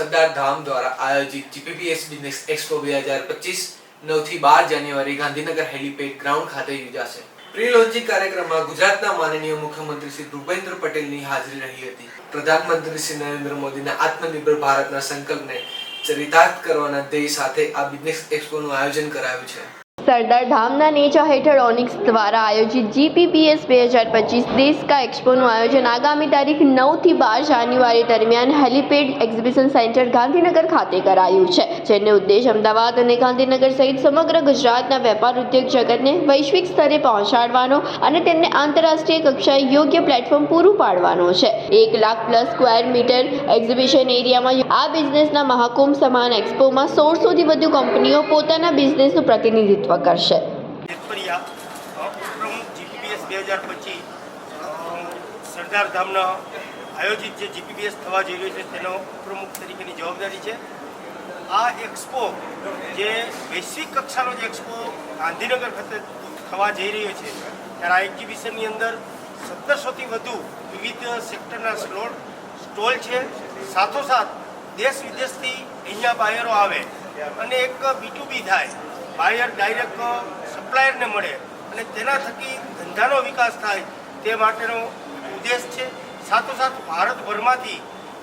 સરદાર ધામ દ્વારા આયોજિત જીપીપીએસ business expo બે હજાર પચીસ નવથી બાર જાન્યુઆરી ગાંધીનગર હેલીપેડ ગ્રાઉન્ડ ખાતે યોજાશે. પ્રી લોન્ચિંગ કાર્યક્રમમાં ગુજરાતના માનનીય મુખ્યમંત્રી શ્રી ભૂપેન્દ્ર પટેલની હાજરી રહી હતી. પ્રધાનમંત્રી શ્રી નરેન્દ્ર મોદીના આત્મનિર્ભર ભારતના સંકલ્પને ચરિતાર્થ કરવાના ધ્યેય સાથે આ બિઝનેસ એક્સપોનું આયોજન કરાયું છે. સરદાર ધામના નેચા હેઠળ ઓનિક્સ દ્વારા આયોજિત જીપીપીએસ બે હજાર પચીસ દેશ કા એક્સપોનું આયોજન આગામી તારીખ નવથી બાર જાન્યુઆરી દરમિયાન હેલીપેડ એક્ઝિબિશન સેન્ટર ગાંધીનગર ખાતે કરાયું છે, જેનો ઉદ્દેશ અમદાવાદ અને ગાંધીનગર સહિત સમગ્ર ગુજરાતના વેપાર ઉદ્યોગ જગતને વૈશ્વિક સ્તરે પહોંચાડવાનો અને તેમને આંતરરાષ્ટ્રીય કક્ષાએ યોગ્ય પ્લેટફોર્મ પૂરું પાડવાનો છે. એક lakh plus square metre exhibition એરિયામાં આ બિઝનેસના મહાકુંભ સમાન એક્સપોમાં સોળસોથી વધુ કંપનીઓ પોતાના બિઝનેસનું પ્રતિનિધિત્વ કરશે. સરદાર ધામના આયોજિત જે જીપીબીએસ થવા જઈ રહ્યો છે તેનો ઉપપ્રમુખ તરીકેની જવાબદારી છે. આ એક્સપો જે વૈશ્વિક કક્ષાનો જે એક્સપો ગાંધીનગર ખાતે થવા જઈ રહ્યો છે, ત્યારે આ એક્ઝિબિશનની અંદર સત્તરસોથી વધુ વિવિધ સેક્ટરના સ્લોટ સ્ટોલ છે. સાથોસાથ દેશ વિદેશથી અહીંયા બાયરો આવે અને એક બીટુબી થાય. બાયર ડાયરેક્ટ સપ્લાયરને મળે અને તેના થકી ધંધાનો વિકાસ થાય તે માટેનો ઉદ્દેશ છે. સાથોસાથ ભારતભરમાંથી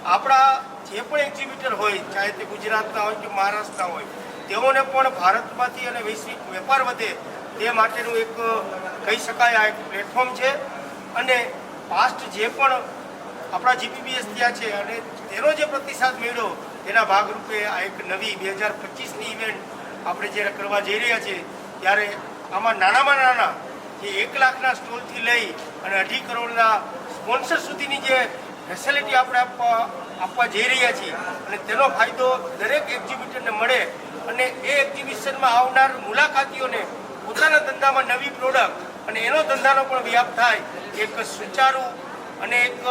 આપણા જે પણ એક્ઝિબિટર હોય, ચાહે તે ગુજરાતના હોય કે મહારાષ્ટ્રના હોય, તેઓને પણ ભારતમાંથી અને વૈશ્વિક વેપાર વધે તે માટેનું એક, કહી શકાય આ એક પ્લેટફોર્મ છે. અને પાસ્ટ જે પણ આપણા જીપીબીએસ થયા છે અને તેનો જે પ્રતિસાદ મેળવ્યો તેના ભાગરૂપે આ એક નવી બે હજાર પચીસની ઇવેન્ટ આપણે જ્યારે કરવા જઈ રહ્યા છીએ, ત્યારે આમાં નાનામાં નાના જે એક લાખના સ્ટોલથી લઈ અને અઢી કરોડના સ્પોન્સર સુધીની જે ફેસિલિટી આપણે આપવા આપવા જઈ રહ્યા છીએ. અને તેનો ફાયદો દરેક એક્ઝિબિટરને મળે અને એ એક્ઝિબિશનમાં આવનાર મુલાકાતીઓને પોતાના ધંધામાં નવી પ્રોડક્ટ અને એનો ધંધાનો પણ વ્યાપ થાય, એક સુચારુ અને એક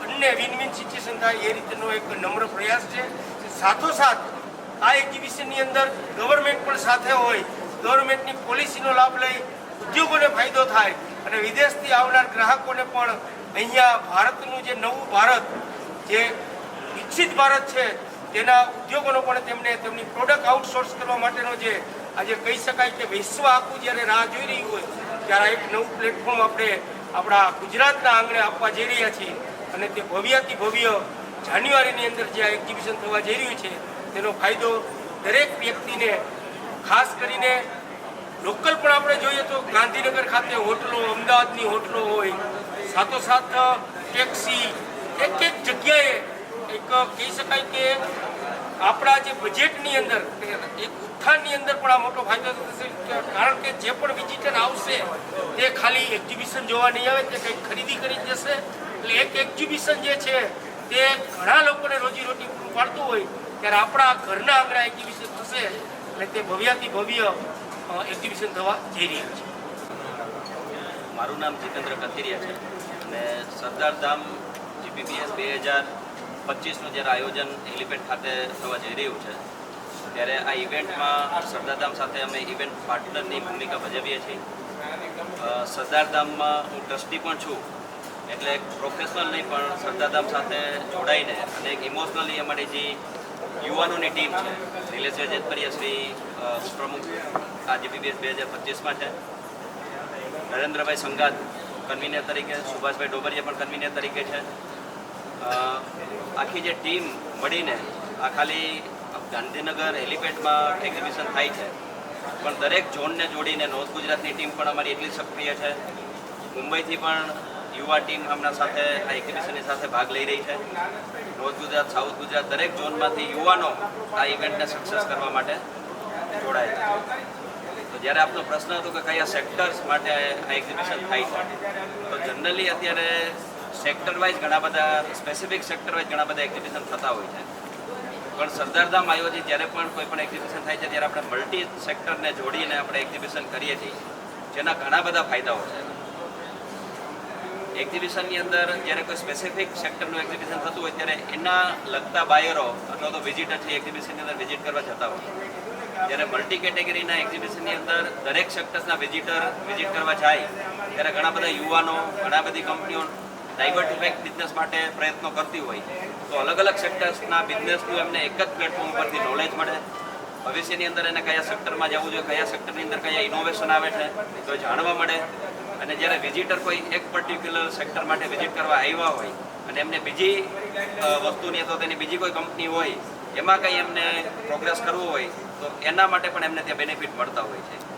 બંને વિન વિન સિચ્યુએશન થાય, એ રીતેનો એક નમ્ર પ્રયાસ છે. સાથોસાથ આ એક્ઝિબિશનની અંદર ગવર્મેન્ટ પણ સાથે હોય ગવર્મેન્ટની પોલિસીનો લાભ લઈ ઉદ્યોગોને ફાયદો થાય અને વિદેશથી આવનાર ગ્રાહકોને પણ અહીંયા ભારતનું જે નવું ભારત, જે વિકસિત ભારત છે, તેના ઉદ્યોગોનો પણ તેમને તેમની પ્રોડક્ટ આઉટસોર્સ કરવા માટેનો જે આજે કહી શકાય કે વિશ્વ આખું જ્યારે રાહ જોઈ રહ્યું હોય, ત્યારે એક નવું પ્લેટફોર્મ આપણે આપણા ગુજરાતના આંગણે આપવા જઈ રહ્યા છીએ. અને તે ભવ્યાતિ ભવ્ય જાન્યુઆરીની અંદર જે આ એક્ઝિબિશન થવા જઈ રહ્યું છે તેનો ફાયદો દરેક વ્યક્તિને, ખાસ કરીને લોકલ પણ આપણે જોઈએ તો ગાંધીનગર ખાતે હોટલો, અમદાવાદની હોટલો હોય, સાથોસાથ ટેક્સી, એક એક જગ્યાએ એક કહી શકાય કે આપણા જે બજેટની અંદર, એક ઉત્થાનની અંદર પણ આ મોટો ફાયદો થશે, કારણ કે જે પણ વિઝિટર આવશે, તે ખાલી એક્ઝિબિશન જોવા નહીં આવે, તે કંઈક ખરીદી કરી જશે. એટલે એક એક્ઝિબિશન જે છે, તે ઘણા લોકોને રોજીરોટી પૂરું પાડતું હોય. ત્યારે આપણા ઘરના આંગણા એક્ઝિબિશન થશે એટલે તે ભવ્યાથી ભવ્ય એક્ઝિબિશન થવા જઈ રહ્યું છે. મારું નામ જીતેન્દ્ર કથિરિયા છે. અને સરદાર ધામ જીપીપીએસ બે હજાર પચીસનું જ્યારે આયોજન હેલિપેડ ખાતે થવા જઈ રહ્યું છે, ત્યારે આ ઇવેન્ટમાં સરદાર ધામ સાથે અમે ઇવેન્ટ પાર્ટનરની ભૂમિકા ભજવીએ છીએ. સરદારધામમાં સરદાર ધામમાં હું ટ્રસ્ટી પણ છું, એટલે પ્રોફેશનલ નહીં, પણ સરદાર ધામ સાથે જોડાઈને અને એક ઇમોશનલી અમારી જે યુવાનોની ટીમ છે. નિલેશભાઈ જેતપરિયા શ્રી પ્રમુખ આ જીપીબીએસ બે હજાર પચીસમાં છે. નરેન્દ્રભાઈ સંગાત કન્વીનર તરીકે, સુભાષભાઈ ડોબરિયા પણ કન્વીનર તરીકે છે. આખી જે ટીમ મળીને આ ખાલી ગાંધીનગર હેલિપેડમાં એક્ઝિબિશન થાય છે. પણ દરેક ઝોનને જોડીને નોર્થ ગુજરાતની ટીમ પણ અમારી એટલી સક્રિય છે. મુંબઈથી પણ યુવા ટીમ હમણાં સાથે આ એક્ઝિબિશનની સાથે ભાગ લઈ રહી છે. નોર્થ ગુજરાત સાઉથ ગુજરાત દરેક ઝોનમાંથી યુવાનો આ ઇવેન્ટને સક્સેસ કરવા માટે જોડાય છે. તો જ્યારે આપનો પ્રશ્ન હતો કે કયા સેક્ટર્સ માટે આ એક્ઝિબિશન થાય છે, તો જનરલી અત્યારે સેક્ટર વાઇઝ ઘણા બધા સ્પેસિફિક સેક્ટર વાઇઝ ઘણા બધા એક્ઝિબિશન થતા હોય છે. પણ સરદારધામ આયોજિત જ્યારે પણ કોઈ પણ એક્ઝિબિશન થાય છે, ત્યારે આપણે મલ્ટી સેક્ટરને જોડીને આપણે એક્ઝિબિશન કરીએ છીએ, જેના ઘણા બધા ફાયદાઓ છે. એક્ઝિબિશનની અંદર જ્યારે કોઈ સ્પેસિફિક સેક્ટરનું એક્ઝિબિશન થતું હોય ત્યારે એના લગતા બાયરો અથવા તો વિઝિટર છે એક્ઝિબિશનની અંદર વિઝિટ કરવા જતા હોય. જ્યારે મલ્ટી કેટેગરીના એક્ઝિબિશનની અંદર દરેક સેક્ટર્સના વિઝિટર વિઝિટ કરવા જાય, ત્યારે ઘણા બધા યુવાનો, ઘણા બધી કંપનીઓ ડાયવર્ટિફાઈડ બિઝનેસ માટે પ્રયત્નો કરતી હોય. તો અલગ અલગ સેક્ટર્સના બિઝનેસનું એમને એક જ પ્લેટફોર્મ પરથી નોલેજ મળે. ભવિષ્યની અંદર એને કયા સેક્ટરમાં જવું જોઈએ, કયા સેક્ટરની અંદર કયા ઇનોવેશન આવે છે, તો જાણવા મળે. અને જ્યારે વિઝિટર કોઈ એક પર્ટિક્યુલર સેક્ટર માટે વિઝિટ કરવા આવ્યા હોય અને એમને બીજી વસ્તુની અથવા તેની બીજી કોઈ કંપની હોય, એમાં કંઈ એમને પ્રોગ્રેસ કરવો હોય, તો એના માટે પણ એમને ત્યાં બેનિફિટ મળતા હોય છે.